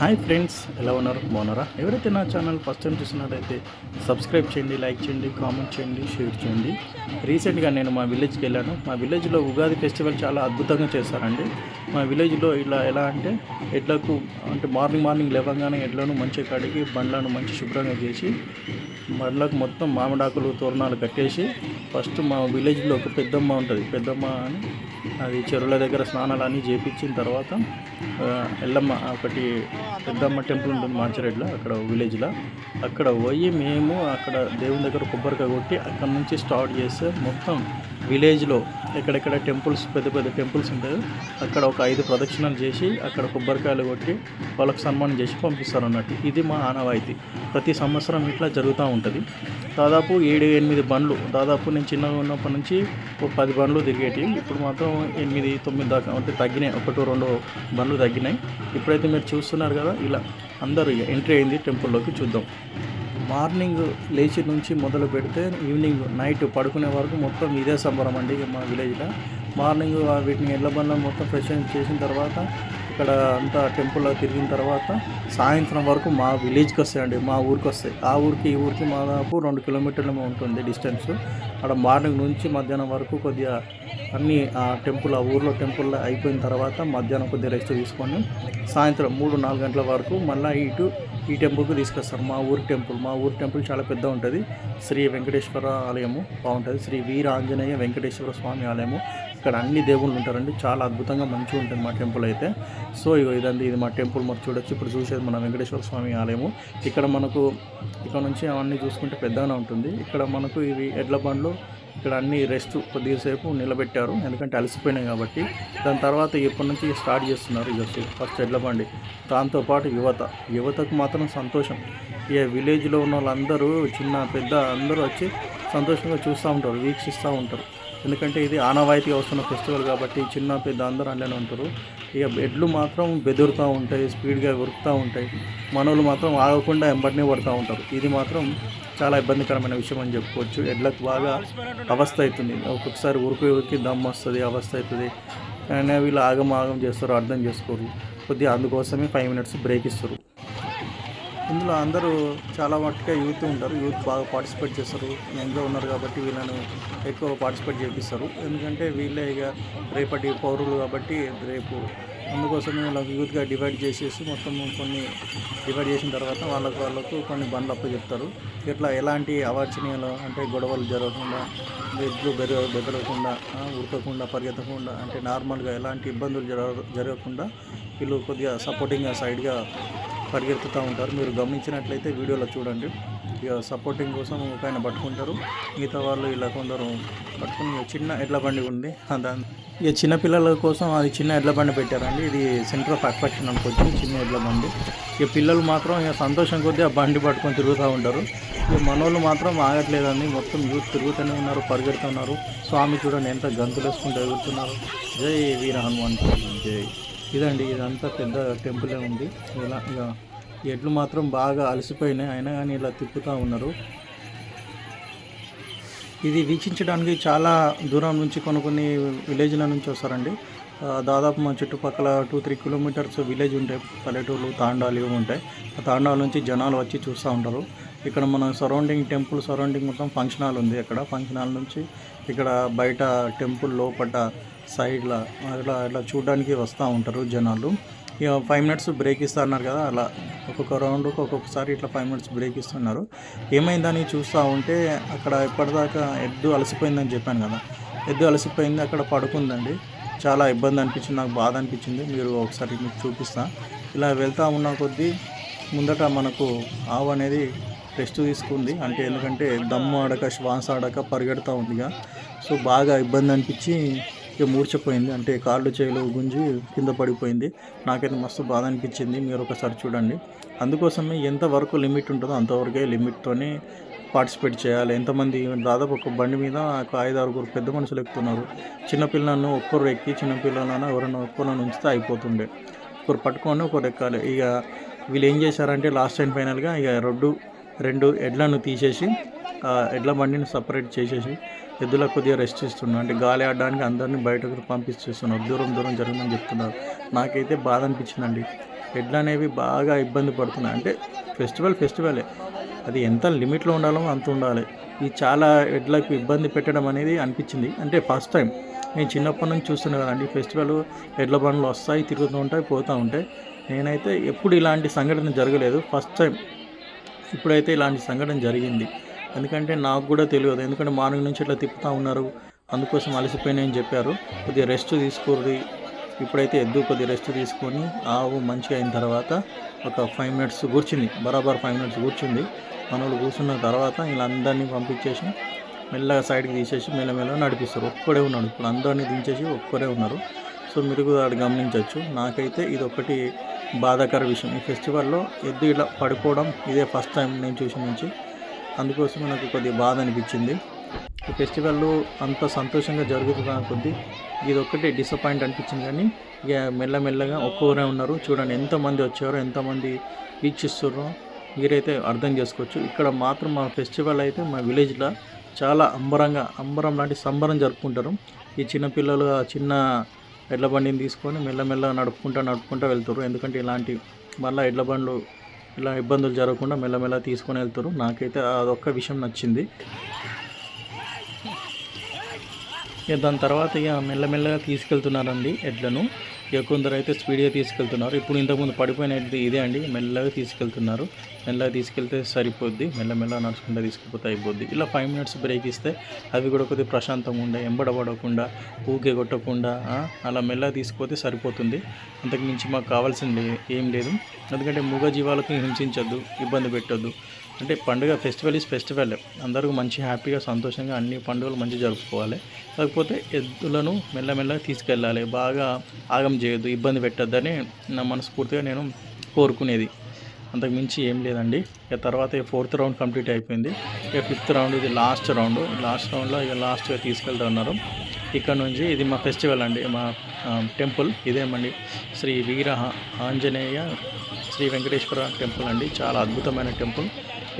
Hi friends ఎలా ఉన్నారు? బాగున్నారా? ఎవరైతే నా ఛానల్ ఫస్ట్ టైం చూసినట్లయితే సబ్స్క్రైబ్ చేయండి లైక్ చేయండి కామెంట్ చేయండి షేర్ చేయండి. రీసెంట్గా నేను మా విలేజ్కి వెళ్ళాను. మా విలేజ్లో ఉగాది ఫెస్టివల్ చాలా అద్భుతంగా చేస్తారండి. మా విలేజ్లో ఇలా ఎలా అంటే ఎడ్లకు అంటే మార్నింగ్ మార్నింగ్ లేవగానే ఎడ్లను మంచిగా కడిగి బండ్లను మంచి శుభ్రంగా చేసి బండ్లకు మొత్తం మామిడాకులు తోరణాలు కట్టేసి ఫస్ట్ మా విలేజ్లో ఒక పెద్దమ్మ ఉంటుంది. పెద్దమ్మ అని అది చెరువుల దగ్గర స్నానాలు అన్నీ చేపించిన తర్వాత ఎల్లమ్మ ఒకటి పెద్దమ్మ టెంపుల్ ఉంటుంది మాంచిరెడ్లో అక్కడ విలేజ్లో. అక్కడ పోయి మేము అక్కడ దేవుని దగ్గర కొబ్బరికాయ కొట్టి అక్కడ నుంచి స్టార్ట్ చేస్తే మొత్తం విలేజ్లో ఎక్కడెక్కడ టెంపుల్స్ పెద్ద పెద్ద టెంపుల్స్ ఉంటాయో. అక్కడ ఒక ఐదు ప్రదక్షిణలు చేసి అక్కడ కొబ్బరికాయలు కొట్టి వాళ్ళకి సన్మానం చేసి పంపిస్తారు అన్నట్టు. ఇది మా ఆనవాయితీ. ప్రతి సంవత్సరం ఇట్లా జరుగుతూ ఉంటుంది. దాదాపు ఏడు ఎనిమిది బండ్లు. దాదాపు నేను చిన్నగా ఉన్నప్పటి నుంచి ఒక పది బండ్లు తిరిగేటి ఇప్పుడు మాత్రం ఎనిమిది తొమ్మిది దాకా అంటే తగ్గినాయి. ఒకటి రెండు బండ్లు తగ్గినాయి. ఇప్పుడైతే మీరు చూస్తున్నారు కదా ఇలా అందరూ ఇక ఎంట్రీ అయింది టెంపుల్లోకి చూద్దాం. మార్నింగ్ లేచి నుంచి మొదలు పెడితే ఈవినింగ్ నైట్ పడుకునే వరకు మొత్తం ఇదే సంబరం అండి మా విలేజ్లో. మార్నింగ్ ఆ వీటిని ఎడ్ల బండ్లను మొత్తం ఫ్రెష్ చేసిన తర్వాత ఇక్కడ అంతా టెంపుల్లో తిరిగిన తర్వాత సాయంత్రం వరకు మా విలేజ్కి వస్తాయండి మా ఊరికి వస్తాయి. ఆ ఊరికి ఈ ఊరికి దాదాపు రెండు కిలోమీటర్లు ఉంటుంది డిస్టెన్స్ అక్కడ మార్నింగ్ నుంచి మధ్యాహ్నం వరకు కొద్దిగా అన్ని ఆ టెంపుల్ ఆ ఊర్లో టెంపుల్ అయిపోయిన తర్వాత మధ్యాహ్నం కొద్దిగా రెస్ట్ తీసుకొని సాయంత్రం మూడు నాలుగు గంటల వరకు మళ్ళీ ఇటు ఈ టెంపుల్కి తీసుకొస్తారు. మా ఊరి టెంపుల్ మా ఊరి టెంపుల్ చాలా పెద్ద ఉంటుంది. శ్రీ వెంకటేశ్వర ఆలయము బాగుంటుంది. శ్రీ వీర ఆంజనేయ వెంకటేశ్వర స్వామి ఆలయము. ఇక్కడ అన్ని దేవుళ్ళు ఉంటారండి. చాలా అద్భుతంగా మంచిగా ఉంటుంది మా టెంపుల్ అయితే. సో ఇగో ఇదండి ఇది మా టెంపుల్ మరి చూడొచ్చు. ఇప్పుడు చూసేది మన వెంకటేశ్వర స్వామి ఆలయము. ఇక్కడ మనకు ఇక్కడ నుంచి అవన్నీ చూసుకుంటే పెద్దగానే ఉంటుంది. ఇక్కడ మనకు ఇవి ఎడ్ల బండ్లు ఇక్కడ అన్ని రెస్ట్ కొద్దిసేపు నిలబెట్టారు. ఎందుకంటే అలసిపోయినాయి కాబట్టి. దాని తర్వాత ఇప్పటి నుంచి స్టార్ట్ చేస్తున్నారు ఇక ఫస్ట్ ఎడ్ల బండి. దాంతోపాటు యువత. యువతకు మాత్రం సంతోషం. ఇక విలేజ్లో ఉన్న వాళ్ళందరూ చిన్న పెద్ద అందరూ వచ్చి సంతోషంగా చూస్తూ ఉంటారు వీక్షిస్తూ ఉంటారు. ఎందుకంటే ఇది ఆనవాయితీ వస్తున్న ఫెస్టివల్ కాబట్టి చిన్న పెద్ద అందరూ అందులోనే ఉంటారు. ఇక ఎడ్లు మాత్రం బెదురుతూ ఉంటాయి స్పీడ్గా ఉరుకుతూ ఉంటాయి. మనోళ్ళు మాత్రం ఆగకుండా ఎంబడినే పడుతూ ఉంటారు. ఇది మాత్రం చాలా ఇబ్బందికరమైన విషయం అని చెప్పుకోవచ్చు. ఎడ్లకు బాగా అవస్థ అవుతుంది ఒక్కొక్కసారి ఉరికి ఉరికి దమ్ వస్తుంది అవస్థ అవుతుంది కానీ వీళ్ళు ఆగం ఆగం చేస్తారు అర్థం చేసుకోరు. కొద్దిగా అందుకోసమే ఫైవ్ మినిట్స్ బ్రేక్ ఇస్తారు. ఇందులో అందరూ చాలా మట్టుగా యూత్ ఉంటారు. యూత్ బాగా పార్టిసిపేట్ చేస్తారు. యంగ్గా ఉన్నారు కాబట్టి వీళ్ళని ఎక్కువ పార్టిసిపేట్ చేపిస్తారు. ఎందుకంటే వీళ్ళే ఇక రేపటి పౌరులు కాబట్టి రేపు అందుకోసమే వాళ్ళకి యూత్గా డివైడ్ చేసేసి మొత్తం కొన్ని డివైడ్ చేసిన తర్వాత వాళ్ళకు వాళ్ళకు కొన్ని బండ్లు అప్పు చెప్తారు ఇట్లా ఎలాంటి అవాంఛనీయాలు అంటే గొడవలు జరగకుండా ఎడ్లు బెర బెదరకుండా ఉడకకుండా పరిగెత్తకుండా అంటే నార్మల్గా ఎలాంటి ఇబ్బందులు జరగ జరగకుండా వీళ్ళు కొద్దిగా సపోర్టింగ్గా సైడ్గా పరిగెత్తుతూ ఉంటారు. మీరు గమనించినట్లయితే వీడియోలో చూడండి. ఇక సపోర్టింగ్ కోసం ఒక ఆయన పట్టుకుంటారు. మిగతా వాళ్ళు ఇలా కొందరు పట్టుకుని చిన్న ఎడ్ల బండి ఉంది. దాని ఇక చిన్న పిల్లల కోసం అది చిన్న ఎడ్ల బండి పెట్టారండి. ఇది సెంటర్ ఆఫ్ అట్రాక్షన్ అనుకోవచ్చు చిన్న ఎడ్ల బండి. ఇక పిల్లలు మాత్రం ఇక సంతోషం కొద్దీ ఆ బండి పట్టుకొని తిరుగుతూ ఉంటారు. ఇక మనోళ్ళు మాత్రం ఆగట్లేదండి. మొత్తం యూత్ తిరుగుతూనే ఉన్నారు పరిగెడుతున్నారు స్వామి చూడండి ఎంత గంతులు వేసుకుంటూ ఎగురుతున్నారు. జై వీర హనుమాన్ జై. ఇదండి ఇదంతా పెద్ద టెంపులే ఉంది. ఇలా ఇక ఎడ్లు మాత్రం బాగా అలసిపోయినాయి. అయినా కానీ ఇలా తిప్పుతూ ఉన్నారు. ఇది వీక్షించడానికి చాలా దూరం నుంచి కొన్ని కొన్ని విలేజ్ల నుంచి వస్తారండి. దాదాపు మా చుట్టుపక్కల టూ త్రీ కిలోమీటర్స్ విలేజ్ ఉంటాయి పల్లెటూర్లు తాండాలు ఇవి ఉంటాయి. ఆ తాండాల నుంచి జనాలు వచ్చి చూస్తూ ఉంటారు. ఇక్కడ మన సరౌండింగ్ టెంపుల్ సరౌండింగ్ మొత్తం ఫంక్షన్ హాల్ ఉంది. అక్కడ ఫంక్షన్ హాల్ నుంచి ఇక్కడ బయట టెంపుల్ లోపడ్డ సైడ్లో అట్లా అట్లా చూడడానికి వస్తూ ఉంటారు జనాలు. ఇక ఫైవ్ మినిట్స్ బ్రేక్ ఇస్తా అన్నారు కదా అలా ఒక్కొక్క రౌండ్కి ఒక్కొక్కసారి ఇట్లా ఫైవ్ మినిట్స్ బ్రేక్ ఇస్తున్నారు. ఏమైందని చూస్తూ ఉంటే అక్కడ ఎప్పటిదాకా ఎద్దు అలసిపోయిందని చెప్పాను కదా. ఎద్దు అలసిపోయింది అక్కడ పడుకుందండి. చాలా ఇబ్బంది అనిపించింది నాకు బాధ అనిపించింది. మీరు ఒకసారి మీకు చూపిస్తా. ఇలా వెళ్తూ ఉన్న కొద్దీ ముందట మనకు ఆవు అనేది రెస్ట్ తీసుకుంది. అంటే ఎందుకంటే దమ్ము ఆడక శ్వాస ఆడక పరిగెడుతూ ఉందిగా సో బాగా ఇబ్బంది అనిపించి ఇక మూర్చపోయింది. అంటే కాళ్ళు చేతులు గుంజి కింద పడిపోయింది. నాకైతే మస్తు బాధ అనిపించింది. మీరు ఒకసారి చూడండి. అందుకోసమే ఎంతవరకు లిమిట్ ఉంటుందో అంతవరకే లిమిట్తోనే పార్టిసిపేట్ చేయాలి. ఎంతమంది దాదాపు ఒక బండి మీద ఒక ఐదు ఆరుగురు పెద్ద మనుషులు ఎక్కుతున్నారు. చిన్నపిల్లలను ఒక్కరు ఎక్కి చిన్నపిల్లలను ఎవరైనా ఒక్కరిని ఉంచితే అయిపోతుండే. ఒకరు పట్టుకొని ఒకరు ఎక్కాలి. ఇక వీళ్ళు ఏం చేశారంటే లాస్ట్ టైం ఫైనల్గా ఇక రెండు రెండు ఎడ్లను తీసేసి ఆ ఎడ్ల బండిని సపరేట్ చేసేసి ఎద్దులకు కొద్దిగా రెస్ట్ ఇస్తున్నారు అంటే గాలి ఆడడానికి అందరినీ బయటకు పంపించేస్తున్నారు దూరం దూరం జరగమని చెప్తున్నారు. నాకైతే బాధ అనిపించిందండి. ఎడ్లు అనేవి బాగా ఇబ్బంది పడుతున్నాయి. అంటే ఫెస్టివల్ ఫెస్టివలే అది ఎంత లిమిట్లో ఉండాలో అంత ఉండాలి. ఇది చాలా ఎడ్లకు ఇబ్బంది పెట్టడం అనేది అనిపించింది. అంటే ఫస్ట్ టైం నేను చిన్నప్పటి నుంచి చూస్తున్నా కదండి. ఫెస్టివల్ ఎడ్ల బండ్లు వస్తాయి తిరుగుతూ ఉంటాయి పోతూ ఉంటాయి. నేనైతే ఎప్పుడు ఇలాంటి సంఘటన జరగలేదు. ఫస్ట్ టైం ఇప్పుడైతే ఇలాంటి సంఘటన జరిగింది. ఎందుకంటే నాకు కూడా తెలియదు. ఎందుకంటే మార్నింగ్ నుంచి ఇట్లా తిప్పుతూ ఉన్నారు. అందుకోసం అలసిపోయినాయని చెప్పారు. కొద్దిగా రెస్ట్ తీసుకోరు ఇప్పుడైతే ఎద్దు కొద్దిగా రెస్ట్ తీసుకొని ఆవు మంచిగా అయిన తర్వాత ఒక ఫైవ్ మినిట్స్ కూర్చుంది. బరాబర్ ఫైవ్ మినిట్స్ కూర్చుంది. మనోళ్ళు కూర్చున్న తర్వాత వీళ్ళందరినీ పంపించేసి మెల్లగా సైడ్కి తీసేసి మెల్లమెల్ల నడిపిస్తారు. ఒక్కడే ఉన్నాడు. ఇప్పుడు అందరినీ దించేసి ఒక్కడే ఉన్నారు. సో మీరు కూడా గమనించవచ్చు నాకైతే ఇది ఒకటి బాధాకర విషయం. ఈ ఫెస్టివల్లో ఎద్దు ఇలా పడిపోవడం ఇదే ఫస్ట్ టైం నేను చూసిన నుంచి. అందుకోసం నాకు కొద్దిగా బాధ అనిపించింది. ఈ ఫెస్టివల్ అంత సంతోషంగా జరుగుతున్న కొద్దీ ఇది ఒక్కటే డిసప్పాయింట్ అనిపించింది కానీ ఇక మెల్లమెల్లగా ఒక్కొక్కరే ఉన్నారు. చూడండి ఎంతమంది వచ్చారో ఎంతమంది వీక్షిస్తున్నారో మీరైతే అర్థం చేసుకోవచ్చు. ఇక్కడ మాత్రం మా ఫెస్టివల్ అయితే మా విలేజ్లో చాలా అంబరంగా అంబరం లాంటి సంబరం జరుపుకుంటారు. ఈ చిన్నపిల్లలు ఆ చిన్న ఎడ్ల బండిని తీసుకొని మెల్లమెల్ల నడుపుకుంటా నడుపుకుంటా వెళ్తారు ఎందుకంటే ఇలాంటి మళ్ళీ ఎడ్ల బండ్లు ఇలా ఇబ్బందులు జరగకుండా మెల్లమెల్ల తీసుకొని వెళ్తారు. నాకైతే అదొక్క విషయం నచ్చింది. ఇక దాని తర్వాత ఇక మెల్లమెల్లగా తీసుకెళ్తున్నారండి ఎడ్లను. ఇక కొందరు అయితే స్పీడ్గా తీసుకెళ్తున్నారు. ఇప్పుడు ఇంతకుముందు పడిపోయిన ఎడ్లు ఇదే అండి. మెల్లగా తీసుకెళ్తున్నారు. మెల్లగా తీసుకెళ్తే సరిపోద్ది. మెల్లమెల్లగా నడుచుకుంటూ తీసుకుపోతే అయిపోద్ది. ఇలా ఫైవ్ మినిట్స్ బ్రేక్ ఇస్తే అవి కూడా కొద్దిగా ప్రశాంతంగా ఉండే ఎంబడబడకుండా ఊకే కొట్టకుండా అలా మెల్లగా తీసుకుపోతే సరిపోతుంది. అంతకు మించి మాకు కావాల్సింది ఏం లేదు. ఎందుకంటే మూగ జీవాలకు హింసించొద్దు ఇబ్బంది పెట్టొద్దు. అంటే పండుగ ఫెస్టివల్ ఈజ్ ఫెస్టివల్. అందరూ మంచి హ్యాపీగా సంతోషంగా అన్ని పండుగలు మంచిగా జరుపుకోవాలి. కాకపోతే ఎద్దులను మెల్లమెల్లగా తీసుకెళ్ళాలి. బాగా ఆగం చేయొద్దు ఇబ్బంది పెట్టద్దని నా మనస్ఫూర్తిగా నేను కోరుకునేది. అంతకు మించి ఏం లేదండి. ఇక తర్వాత ఫోర్త్ రౌండ్ కంప్లీట్ అయిపోయింది. ఇక ఫిఫ్త్ రౌండ్ ఇది లాస్ట్ రౌండ్. లాస్ట్ రౌండ్లో ఇక లాస్ట్గా తీసుకెళ్తున్నారు ఇక్కడ నుంచి ఇది మా ఫెస్టివల్ అండి. మా టెంపుల్. ఇదేమండి శ్రీ వీర ఆంజనేయ శ్రీ వెంకటేశ్వర టెంపుల్ అండి. చాలా అద్భుతమైన టెంపుల్.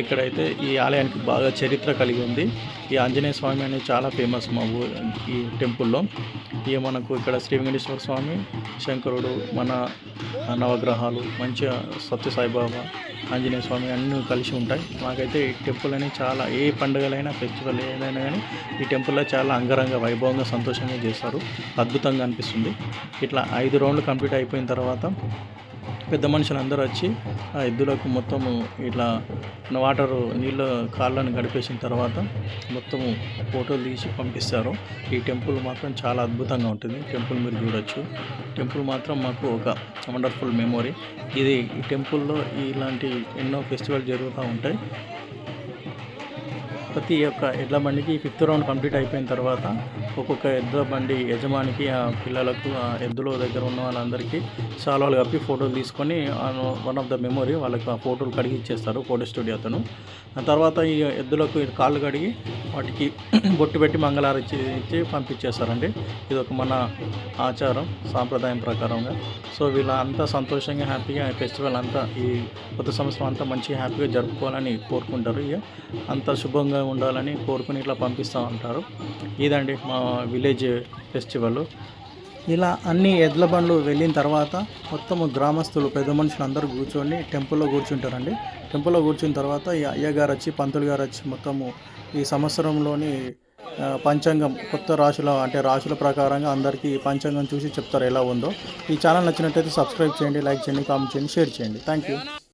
ఇక్కడైతే ఈ ఆలయానికి బాగా చరిత్ర కలిగి ఉంది. ఈ ఆంజనేయ స్వామి అనేది చాలా ఫేమస్ మా ఊ ఈ టెంపుల్లో. ఇక మనకు ఇక్కడ శ్రీ వెంకటేశ్వర స్వామి శంకరుడు మన నవగ్రహాలు మంచిగా సత్య సాయిబాబా ఆంజనేయ స్వామి అన్నీ కలిసి ఉంటాయి. మాకైతే ఈ టెంపుల్ అనేది చాలా ఏ పండుగలైనా ఫెస్టివల్ ఏదైనా కానీ ఈ టెంపుల్లో చాలా అంగరంగ వైభవంగా సంతోషంగా చేస్తారు. అద్భుతంగా అనిపిస్తుంది. ఇట్లా ఐదు రౌండ్లు కంప్లీట్ అయిపోయిన తర్వాత పెద్ద మనుషులు అందరూ వచ్చి ఆ ఎద్దులకు మొత్తము ఇట్లా వాటర్ నీళ్ళ కాళ్ళను గడిపేసిన తర్వాత మొత్తము ఫోటోలు తీసి పంపిస్తారు. ఈ టెంపుల్ మాత్రం చాలా అద్భుతంగా ఉంటుంది. టెంపుల్ మీరు చూడొచ్చు. టెంపుల్ మాత్రం మాకు ఒక వండర్ఫుల్ మెమొరీ. ఇది ఈ టెంపుల్లో ఇలాంటి ఎన్నో ఫెస్టివల్ జరుగుతూ ఉంటాయి. ప్రతి ఒక్క ఎడ్ల బండికి ఫిఫ్త్ రౌండ్ కంప్లీట్ అయిపోయిన తర్వాత ఒక్కొక్క ఎడ్ల బండి యజమానికి ఆ పిల్లలకు ఆ ఎద్దుల దగ్గర ఉన్న వాళ్ళందరికీ సాల్వాలు కప్పి ఫోటోలు తీసుకొని వన్ ఆఫ్ ద మెమొరీ వాళ్ళకి ఆ ఫోటోలు కడిగి ఇచ్చేస్తారు ఫోటో స్టూడియో అతను. తర్వాత ఈ ఎద్దులకు కాళ్ళు కడిగి వాటికి బొట్టు పెట్టి మంగళారం ఇచ్చి పంపించేస్తారండి ఇది ఒక మన ఆచారం సాంప్రదాయం ప్రకారంగా. సో వీళ్ళ అంతా సంతోషంగా హ్యాపీగా ఈ ఫెస్టివల్ అంతా ఈ కొత్త సంవత్సరం అంతా మంచిగా హ్యాపీగా జరుపుకోవాలని కోరుకుంటారు. ఇక అంత శుభంగా ఉండాలని కోరుకుని ఇట్లా పంపిస్తూ ఉంటారు. ఇదండి మా విలేజ్ ఫెస్టివల్. ఇలా అన్ని ఎడ్ల బండ్లు వెళ్ళిన తర్వాత మొత్తము గ్రామస్తులు పెద్ద మనుషులు అందరూ కూర్చొని టెంపుల్లో కూర్చుంటారండి. టెంపుల్లో కూర్చున్న తర్వాత ఈ అయ్యగారు వచ్చి పంతులు గారు వచ్చి మొత్తము ఈ సంవత్సరంలోని పంచాంగం కొత్త రాశుల అంటే రాశుల ప్రకారంగా అందరికీ ఈ పంచాంగం చూసి చెప్తారు ఎలా ఉందో. ఈ ఛానల్ నచ్చినట్టయితే సబ్స్క్రైబ్ చేయండి లైక్ చేయండి కామెంట్ చేయండి షేర్ చేయండి. Thank you